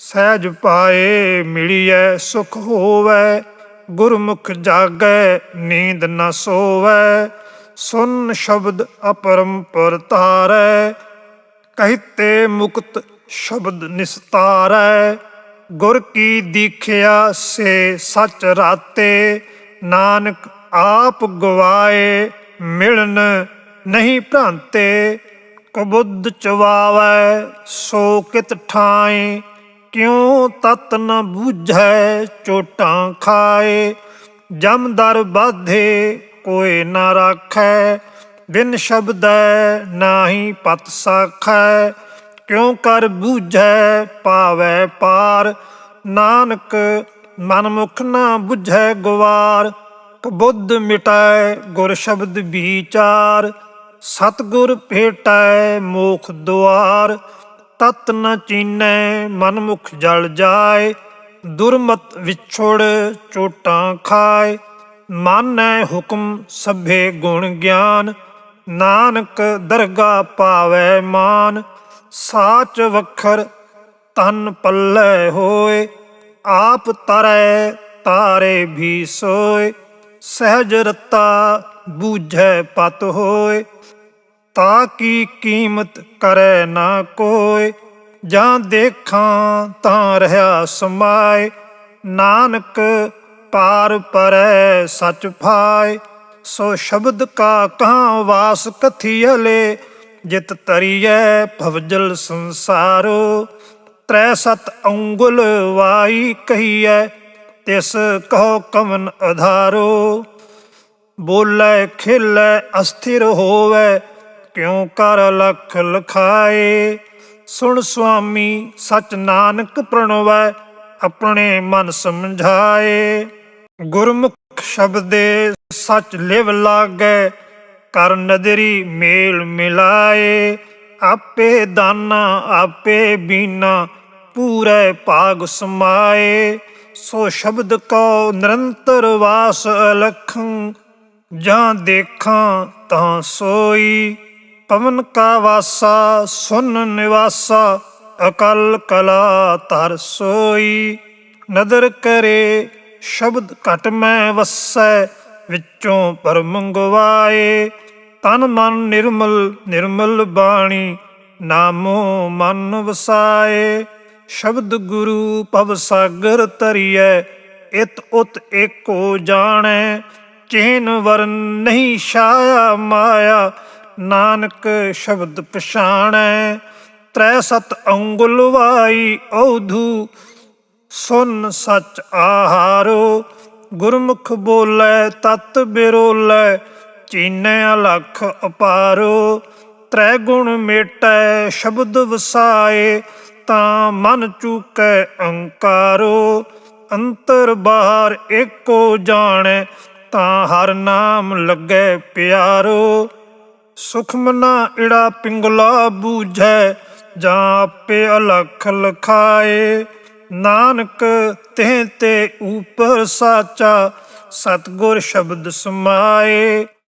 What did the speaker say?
ਸਹਿਜ ਪਾਏ ਮਿਲੀਐ ਸੁਖ ਹੋਵੈ, ਗੁਰਮੁਖ ਜਾਗੈ ਨੀਂਦ ਨਾ ਸੋਵੈ, ਸੁਨ ਸ਼ਬਦ ਅਪਰੰਪਰ ਤਾਰੈ ਕਹਤੇ ਮੁਕਤ ਸ਼ਬਦ ਨਿਸਤਾਰੈ, ਗੁਰ ਕੀ ਦੀਖਿਆ ਸੇ ਸਚ ਰਾਤੇ, ਨਾਨਕ ਆਪ ਗਵਾਏ, ਮਿਲਨ ਨਹੀਂ ਭ੍ਰਾਂਤੇ, ਕਬੁੱਧ ਚਵਾਵੈ, ਸੋ ਕਿਤ ਠਾਏ। ਕਿਉ ਤਤ ਨ ਬੂਝੈ ਚੋਟਾਂ ਖਾਏ? ਜਮਦਰ ਬਾਧੇ ਕੋਏ ਨ ਰਾਖੈ? ਬਿਨ ਸ਼ਬਦੈ ਨਾਹੀ ਪਤ ਸਾਖੈ? ਕਿਉ ਕਰ ਬੂਝੈ ਪਾਵੈ ਪਾਰ? ਨਾਨਕ ਮਨ ਮੁਖ ਨਾ ਬੁਝੈ ਗਵਾਰ? ਕਬੁੱਧ ਮਿਟੈ ਗੁਰ ਸ਼ਬਦ ਵਿਚਾਰ? ਸਤਗੁਰ ਭੇਟੈ ਮੋਖ ਦੁਆਰ? ਤਤ ਨ ਚੀਨੈ ਮਨ ਮੁਖ ਜਲ ਜਾਏ, ਦੁਰਮਤ ਵਿਛੋੜ ਚੋਟਾਂ ਖਾਏ। ਮਾਨੈ ਹੁਕਮ ਸਭੇ ਗੁਣ ਗਿਆਨ, ਨਾਨਕ ਦਰਗਾ ਪਾਵੈ ਮਾਨ। ਸਾਚ ਵਖਰ ਤਨ ਪੱਲੇ ਹੋਏ, ਆਪ ਤਰੈ ਤਾਰੇ ਵੀ ਸੋਏ। ਸਹਿਜ ਰਤਾ ਬੂਝੈ ਪਤ ਹੋਏ ਤਾ ਕੀ ਕੀਮਤ ਕਰੈ ਨਾ ਕੋਇ? ਜਾਂ ਦੇਖਾਂ ਤਾਂ ਰਹਾ ਸਮਾਏ ਨਾਨਕ ਪਾਰ ਪਰੈ ਸਚ ਭਾਏ ਸੋ ਸ਼ਬਦ ਕਾ ਕਹਾਂ ਵਾਸ ਕਥੀਲੇ ਜਿਤ ਤਰੀਐ ਭਵਜਲ ਸੰਸਾਰੋ। ਤ੍ਰੈ ਸਤ ਅੰਗੁਲ ਵਾਈ ਕਹੀਐ, ਤਿਸ ਕਹੋ ਕਮਨ ਅਧਾਰੋ। ਬੋਲੇ, ਖਿਲੇ, ਅਸਥਿਰ ਹੋਵੇ। ਕਿਉ ਕਰ ਲਖ ਲਖਾਏ? ਸੁਣ ਸੁਆਮੀ, ਸਚ ਨਾਨਕ ਪ੍ਰਣਵੈ, ਆਪਣੇ ਮਨ ਸਮਝਾਏ। ਗੁਰਮੁਖ ਸ਼ਬਦੇ ਸਚ ਲਿਵ ਲਾਗੈ, ਕਰ ਨਦਰੀ ਮੇਲ ਮਿਲਾਏ। ਆਪੇ ਦਾਨਾ, ਆਪੇ ਬੀਨਾ, ਪੂਰੇ ਭਾਗ ਸਮਾਏ। ਸੋ ਸ਼ਬਦ ਕੋ ਨਿਰੰਤਰ ਵਾਸ ਅਲਖੰ, ਜਾਂ ਦੇਖਾਂ ਤਾਂ ਸੋਈ। ਪਵਨ ਕਾ ਵਾਸਾ, ਸੁਨ ਨਿਵਾਸਾ, ਅਕਲ ਕਲਾ ਧਰ ਸੋਈ। ਨਦਰ ਕਰੇ, ਸ਼ਬਦ ਘਟ ਮੈਂ ਵਸੈ, ਵਿੱਚੋਂ ਪਰਮ ਗਵਾਏ ਤਨ ਮਨ ਨਿਰਮਲ ਨਿਰਮਲ ਬਾਣੀ, ਨਾਮੋ ਮਨ ਵਸਾਏ। ਸ਼ਬਦ ਗੁਰੂ ਪਵ ਸਾਗਰ ਤਰੀਐ ਇਤ ਉਤ ਏਕੋ ਜਾਣੈ। ਚੇਨ ਵਰਨ ਨਹੀਂ ਛਾਇਆ ਮਾਇਆ ਨਾਨਕ ਸ਼ਬਦ ਪਛਾਣੈ, ਤ੍ਰੈ ਸਤ ਅੰਗੁਲ ਵਾਈ ਔਧੂ ਸੁਨ ਸਚ ਆਹਾਰੋ, ਗੁਰਮੁਖ ਬੋਲੇ ਤਤ ਬਿਰੋਲੇ, ਚੀਨੈ ਅਲਖ ਅਪਾਰੋ, ਤ੍ਰੈ ਗੁਣ ਮੇਟੈ ਸ਼ਬਦ ਵਸਾਏ, ਤਾਂ ਮਨ ਚੂਕੈ ਅੰਕਾਰੋ, ਅੰਤਰ ਬਾਹਰ ਏਕੋ ਜਾਣੈ, ਤਾਂ ਹਰ ਨਾਮ ਲੱਗੈ ਪਿਆਰੋ। ਸੁਖਮਨਾ ਇੜਾ ਪਿੰਗਲਾ ਬੂਝੈ, ਜਾਂ ਆਪੇ ਅਲਖ ਲਖਾਏ। ਨਾਨਕ ਤਿਹ ਤੇ ਉਪਰ ਸਾਚਾ, ਸਤਗੁਰ ਸ਼ਬਦ ਸਮਾਏ।